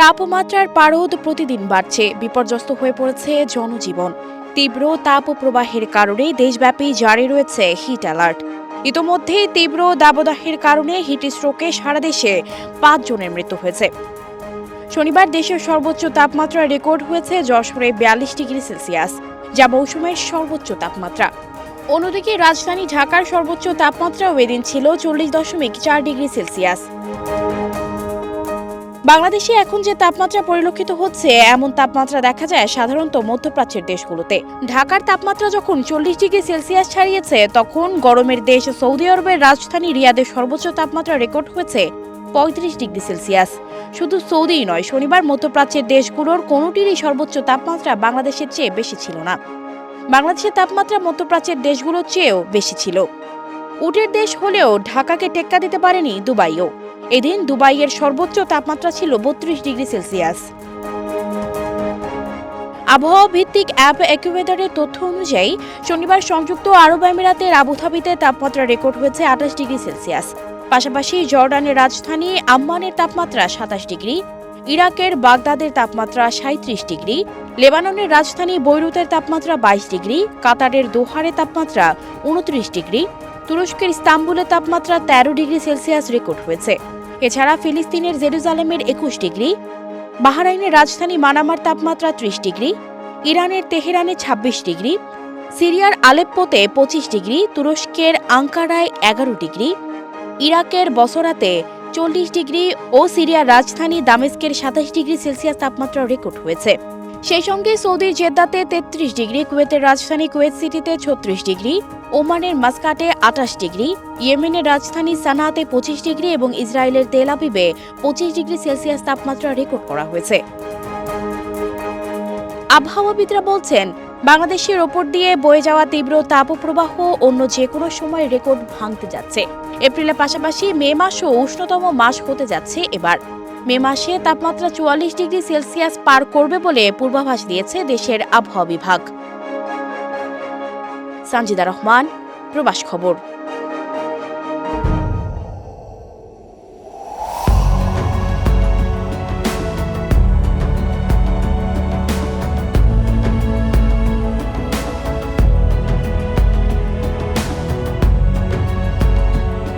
তাপমাত্রার পারদ প্রতিদিন বাড়ছে। বিপর্যস্ত হয়ে পড়েছে জনজীবন। তীব্র তাপ প্রবাহের কারণে দেশব্যাপী জারি রয়েছে হিট অ্যালার্ট। ইতোমধ্যে তীব্র দাবদাহের কারণে হিট স্ট্রোকে সারা দেশে পাঁচ জনের মৃত্যু হয়েছে। শনিবার দেশের সর্বোচ্চ তাপমাত্রা রেকর্ড হয়েছে যশোরে বিয়াল্লিশ ডিগ্রি সেলসিয়াস, যা মৌসুমের সর্বোচ্চ তাপমাত্রা। অন্যদিকে রাজধানী ঢাকার সর্বোচ্চ তাপমাত্রাও এদিন ছিল চল্লিশ দশমিক চার ডিগ্রি সেলসিয়াস। বাংলাদেশে এখন যে তাপমাত্রা পরিলক্ষিত হচ্ছে, এমন তাপমাত্রা দেখা যায় সাধারণত মধ্যপ্রাচ্যের দেশগুলোতে। ঢাকার তাপমাত্রা যখন চল্লিশ ডিগ্রি সেলসিয়াস ছাড়িয়েছে, তখন গরমের দেশ সৌদি আরবের রাজধানী রিয়াদের সর্বোচ্চ তাপমাত্রা রেকর্ড হয়েছে পঁয়ত্রিশ ডিগ্রি সেলসিয়াস। শুধু সৌদিই নয়, শনিবার মধ্যপ্রাচ্যের দেশগুলোর কোনোটিরই সর্বোচ্চ তাপমাত্রা বাংলাদেশের চেয়ে বেশি ছিল না। বাংলাদেশের তাপমাত্রা মধ্যপ্রাচ্যের দেশগুলোর চেয়েও বেশি ছিল। উটের দেশ হলেও ঢাকাকে টেক্কা দিতে পারেনি দুবাইও। এদিন দুবাইয়ের সর্বোচ্চ তাপমাত্রা ছিল বত্রিশ ডিগ্রি সেলসিয়াস। আবহাওয়া ভিত্তিক অ্যাপ একুয়েদারের তথ্য অনুযায়ী, শনিবার সংযুক্ত আরব আমিরাতের আবুধাবিতে তাপমাত্রা রেকর্ড হয়েছে আঠাশ ডিগ্রি সেলসিয়াস। পাশাপাশি জর্ডানের রাজধানী আম্মানের তাপমাত্রা সাতাশ ডিগ্রি, ইরাকের বাগদাদের তাপমাত্রা সাঁত্রিশ ডিগ্রি, লেবাননের রাজধানী বৈরুতের তাপমাত্রা বাইশ ডিগ্রি, কাতারের দোহারের তাপমাত্রা উনত্রিশ ডিগ্রি তুরস্কের ইস্তাম্বুলের তাপমাত্রা তেরো ডিগ্রি সেলসিয়াস রেকর্ড হয়েছে। এছাড়া ফিলিস্তিনের জেরুজালেমের একুশ ডিগ্রি, বাহরাইনের রাজধানী মানামার তাপমাত্রা ত্রিশ ডিগ্রি, ইরানের তেহরানে ২৬ ডিগ্রি, সিরিয়ার আলেপ্পোতে পঁচিশ ডিগ্রি, তুরস্কের আঙ্কারায় এগারো ডিগ্রি, ইরাকের বসরাতে চল্লিশ ডিগ্রি ও সিরিয়ার রাজধানী দামেস্কের সাতাশ ডিগ্রি সেলসিয়াস তাপমাত্রা রেকর্ড হয়েছে। সেই সঙ্গে সৌদির জেদ্দাতে তেত্রিশ ডিগ্রি, কুয়েতের রাজধানী কুয়েত সিটিতে ছত্রিশ ডিগ্রি, ওমানের মাস্কাটে আটাশ ডিগ্রি, ইয়েমেনের রাজধানী সানাতে পঁচিশ ডিগ্রি এবং ইসরায়েলের তেল আবিবে পঁচিশ ডিগ্রি সেলসিয়াস তাপমাত্রা রেকর্ড করা হয়েছে। আবহাওয়াবিদরা বলছেন, বাংলাদেশের ওপর দিয়ে বয়ে যাওয়া তীব্র তাপপ্রবাহ অন্য যে কোনো সময় রেকর্ড ভাঙতে যাচ্ছে। এপ্রিলের পাশাপাশি মে মাসও উষ্ণতম মাস হতে যাচ্ছে এবার। মে মাসে তাপমাত্রা চুয়াল্লিশ ডিগ্রি সেলসিয়াস পার করবে বলে পূর্বাভাস দিয়েছে দেশের আবহাওয়া বিভাগ। সঞ্জিদা রহমান, প্রবাস খবর।